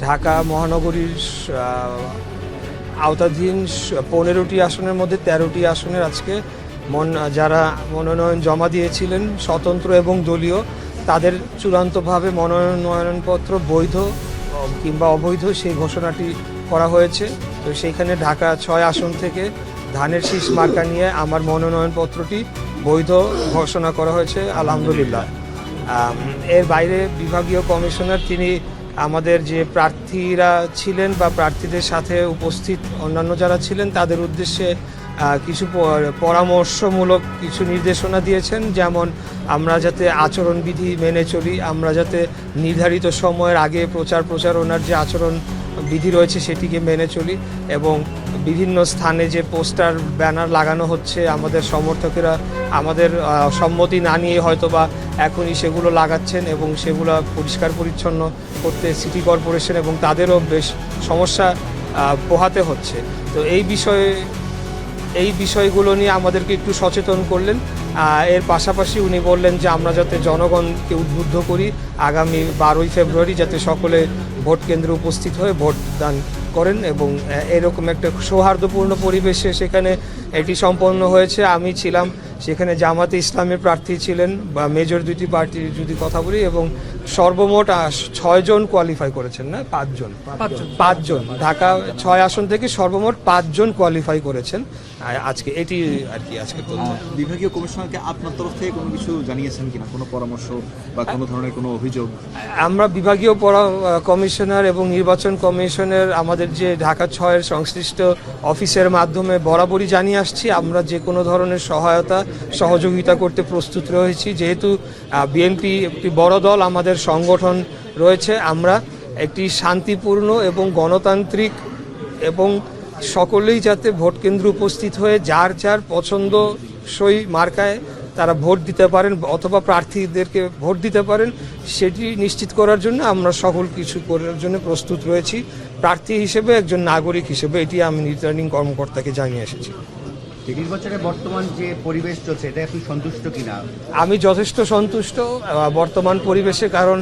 ঢাকা মহানগরীর আওতাধীন পনেরোটি আসনের মধ্যে তেরোটি আসনের আজকে মন, যারা মনোনয়ন জমা দিয়েছিলেন, স্বতন্ত্র এবং দলীয়, তাদের চূড়ান্তভাবে মনোনয়নপত্র বৈধ, কিংবা অবৈধ সেই ঘোষণাটি করা হয়েছে। তো সেইখানে ঢাকা ছয় আসন থেকে ধানের শীষ মার্কা নিয়ে আমার মনোনয়নপত্রটি বৈধ ঘোষণা করা হয়েছে, আলহামদুলিল্লাহ। এর বাইরে বিভাগীয় কমিশনার তিনি আমাদের যে প্রার্থীরা ছিলেন বা প্রার্থীদের সাথে উপস্থিত অন্যান্য যারা ছিলেন, তাদের উদ্দেশ্যে কিছু পরামর্শমূলক কিছু নির্দেশনা দিয়েছেন। যেমন, আমরা যাতে আচরণবিধি মেনে চলি, আমরা যাতে নির্ধারিত সময়ের আগে প্রচার প্রচারণার যে আচরণ বিধি রয়েছে, সেটিকে মেনে চলি এবং বিভিন্ন স্থানে যে পোস্টার, ব্যানার লাগানো হচ্ছে, আমাদের সমর্থকেরা আমাদের সম্মতি না নিয়ে হয়তো বা এখনই সেগুলো লাগাচ্ছেন এবং সেগুলো পরিষ্কার পরিচ্ছন্ন করতে সিটি কর্পোরেশন এবং তাদেরও বেশ সমস্যা পোহাতে হচ্ছে। তো এই বিষয়ে, এই বিষয়গুলো নিয়ে আমাদেরকে একটু সচেতন করলেন। এর পাশাপাশি উনি বললেন যে আমরা যাতে জনগণকে উদ্বুদ্ধ করি, আগামী বারোই ফেব্রুয়ারি যাতে সকলে ভোট কেন্দ্রে উপস্থিত হয়ে ভোট দান করেন এবং এরকম একটা সৌহার্দ্যপূর্ণ পরিবেশে সেখানে এটি সম্পন্ন হয়েছে। আমি ছিলাম সেখানে জামাতে ইসলামের প্রার্থী ছিলেন বা মেজর দুইটি পার্টির যদি কথা বলি এবং সর্বমোট আহ, ছয়জন কোয়ালিফাই করেছেন না? পাঁচজন। পাঁচজন। ঢাকা ছয় আসন থেকে সর্বমোট পাঁচজন কোয়ালিফাই করেছেন। আজকে এটি আর কি আজকে বিভাগীয় কমিশনারকে আপনার তরফ থেকে কোনো কিছু জানিয়েছেন কিনা? কোনো পরামর্শ বা কোনো ধরনের কোনো অভিযোগ? আমরা বিভাগীয় কমিশনার এবং নির্বাচন কমিশনের আমাদের যে ঢাকা ছয়ের সংশ্লিষ্ট অফিসের মাধ্যমে বরাবরই জানিয়ে আসছি, আমরা যে কোনো ধরনের সহায়তা, সহযোগিতা করতে প্রস্তুত রয়েছি। যেহেতু বিএনপি একটি বড় দল, আমাদের সংগঠন রয়েছে, আমরা একটি শান্তিপূর্ণ এবং গণতান্ত্রিক এবং সকলেই যাতে ভোট কেন্দ্রে উপস্থিত হয়ে যার যার পছন্দসই মার্কায় তারা ভোট দিতে পারেন অথবা প্রার্থীদেরকে ভোট দিতে পারেন সেটি নিশ্চিত করার জন্য আমরা সকল কিছু করার জন্য প্রস্তুত রয়েছি। প্রার্থী হিসেবে একজন নাগরিক হিসেবে এটি আমি রিটার্নিং কর্মকর্তাকে জানিয়ে এসেছি। নির্বাচনে বর্তমান যে পরিবেশ চলছে এটা আপনি সন্তুষ্ট কিনা? আমি যথেষ্ট সন্তুষ্ট বর্তমান পরিবেশে কারণ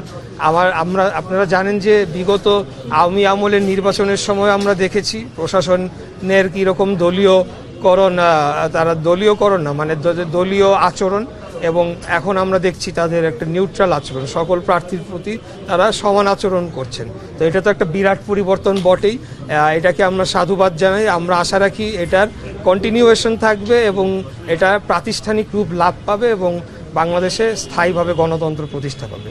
আমার আমরা আপনারা জানেন যে বিগত আওয়ামী আমলের নির্বাচনের সময় আমরা দেখেছি প্রশাসনের কীরকম দলীয়করণ আহ, তারা দলীয় দলীয়করণ না মানে দলীয় আচরণ এবং এখন আমরা দেখছি তাদের একটা নিউট্রাল আচরণ। সকল প্রার্থীর প্রতি তারা সমান আচরণ করছেন। তো এটা তো একটা বিরাট পরিবর্তন বটেই। এটাকে আমরা সাধুবাদ জানাই। আমরা আশা রাখি এটার কন্টিনিউয়েশন থাকবে এবং এটা প্রাতিষ্ঠানিক রূপ লাভ পাবে এবং বাংলাদেশে স্থায়ীভাবে গণতন্ত্র প্রতিষ্ঠা পাবে